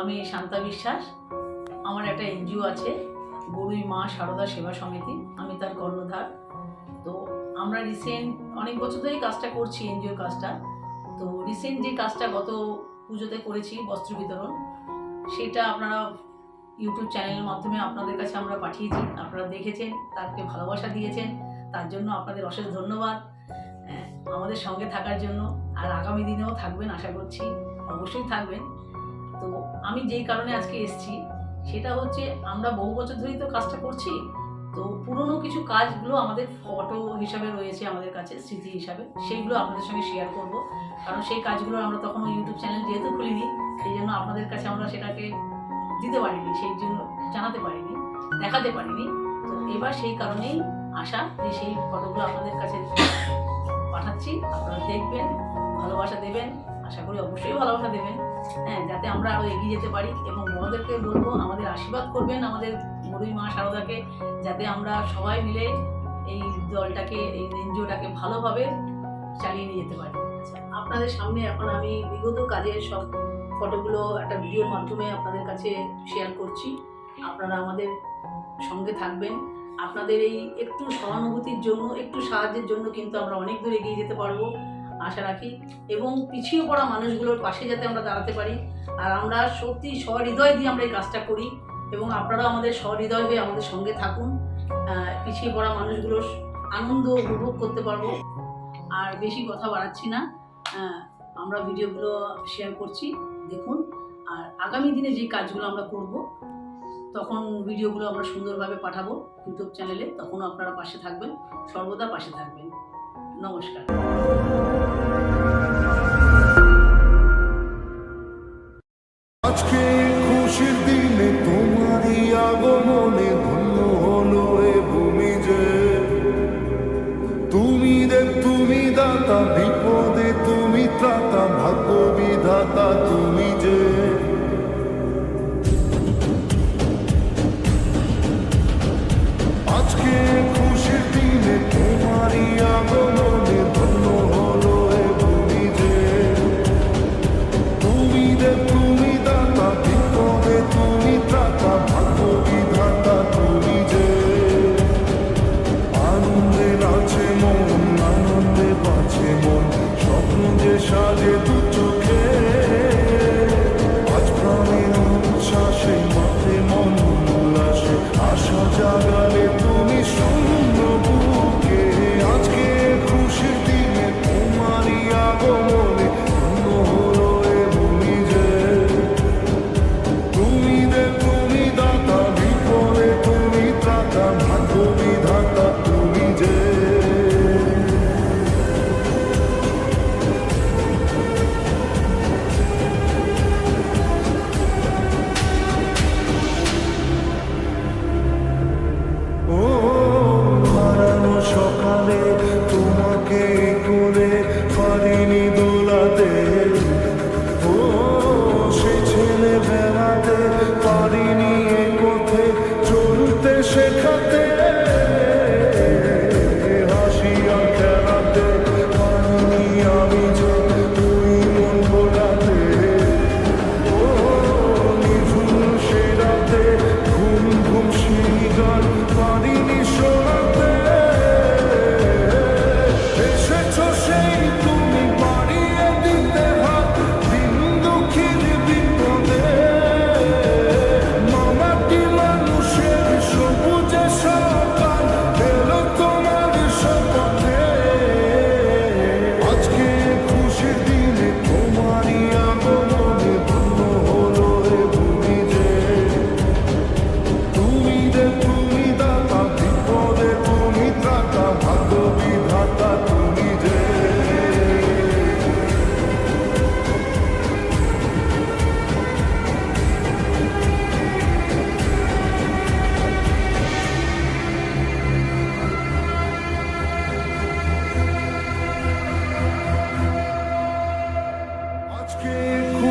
আমি শান্তা বিশ্বাস। আমার একটা এনজিও আছে গরুই মা সারদা সেবা সমিতি আমি তার কর্ণধার। তো আমরা রিসেন্ট অনেক বছর ধরেই কাজটা করছি এনজিওর কাজটা। তো রিসেন্ট যে কাজটা গত পুজোতে করেছি বস্ত্র বিতরণ সেটা আপনারা ইউটিউব চ্যানেলের মাধ্যমে আপনাদের কাছে আমরা পাঠিয়েছি। আপনারা দেখেছেন তাকে ভালোবাসা দিয়েছেন তার জন্য আপনাদের অশেষ ধন্যবাদ। আহ, আমাদের সঙ্গে থাকার জন্য আর আগামী দিনেও থাকবেন আশা করছি। অবশ্যই থাকবেন। তো আমি যেই কারণে আজকে এসেছি, সেটা হচ্ছে আমরা বহু বছর ধরেই তো কাজটা করছি, তো পুরনো কিছু কাজগুলো আমাদের ফটো হিসাবে রয়েছে আমাদের কাছে, স্মৃতি হিসাবে। সেইগুলো আপনাদের সঙ্গে শেয়ার করব। কারণ সেই কাজগুলো আমরা তখন ইউটিউব চ্যানেল যেহেতু খুলিনি, সেই জন্য আপনাদের কাছে আমরা সেটাকে দিতে পারিনি, সেই জন্য জানাতে পারিনি, দেখাতে পারিনি। তো এবার সেই কারণেই আশা যে সেই ফটোগুলো আপনাদের কাছে পাঠাচ্ছি, আপনারা দেখবেন, ভালোবাসা দেবেন। আশা করি অবশ্যই ভালোবাসা দেবেন। হ্যাঁ যাতে আমরা আরও এগিয়ে যেতে পারি এবং বড়দেরকে বলব আমাদের আশীর্বাদ করবেন আমাদের মরুই মা সারদাকে যাতে আমরা সবাই মিলে এই দলটাকে এই এনজিওটাকে ভালোভাবে চালিয়ে নিয়ে যেতে পারি। আচ্ছা, আপনাদের সামনে এখন আমি বিগত কাজের সব ফটোগুলো একটা ভিডিওর মাধ্যমে আপনাদের কাছে শেয়ার করছি। আপনারা আমাদের সঙ্গে থাকবেন। আপনাদের এই একটু সহানুভূতির জন্য একটু সাহায্যের জন্য কিন্তু আমরা অনেক দূর এগিয়ে যেতে পারব। আশা রাখি। এবং পিছিয়ে পড়া মানুষগুলোর পাশে যাতে আমরা দাঁড়াতে পারি। আর আমরা সত্যি সহৃদয় দিয়ে আমরা এই কাজটা করি। এবং আপনারাও আমাদের সহৃদয় হয়ে আমাদের সঙ্গে থাকুন। পিছিয়ে পড়া মানুষগুলোর আনন্দ উপভোগ করতে পারব। আর বেশি কথা বাড়াচ্ছি না। আমরা ভিডিওগুলো শেয়ার করছি, দেখুন। আর আগামী দিনে যে কাজগুলো আমরা করব, তখন ভিডিওগুলো আমরা সুন্দরভাবে পাঠাবো ইউটিউব চ্যানেলে। তখনও আপনারা পাশে থাকবেন। সর্বদা পাশে থাকবেন। নমস্কার। পারিনি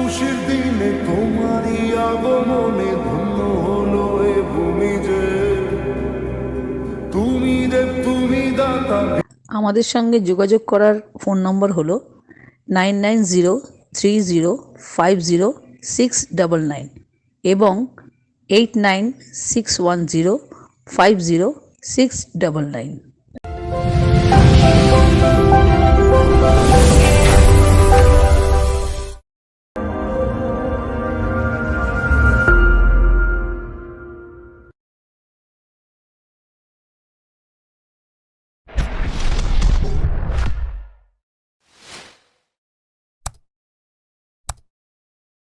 খুশির দিনে তোমারই আগমনে ধন্য হলো এ ভূমি যে। তুমি দেব, তুমি দাতা। আমাদের সঙ্গে যোগাযোগ করার ফোন নম্বর হলো nine nine zero three zero five zero six double nine এবং eight nine six one zero five zero six double nine.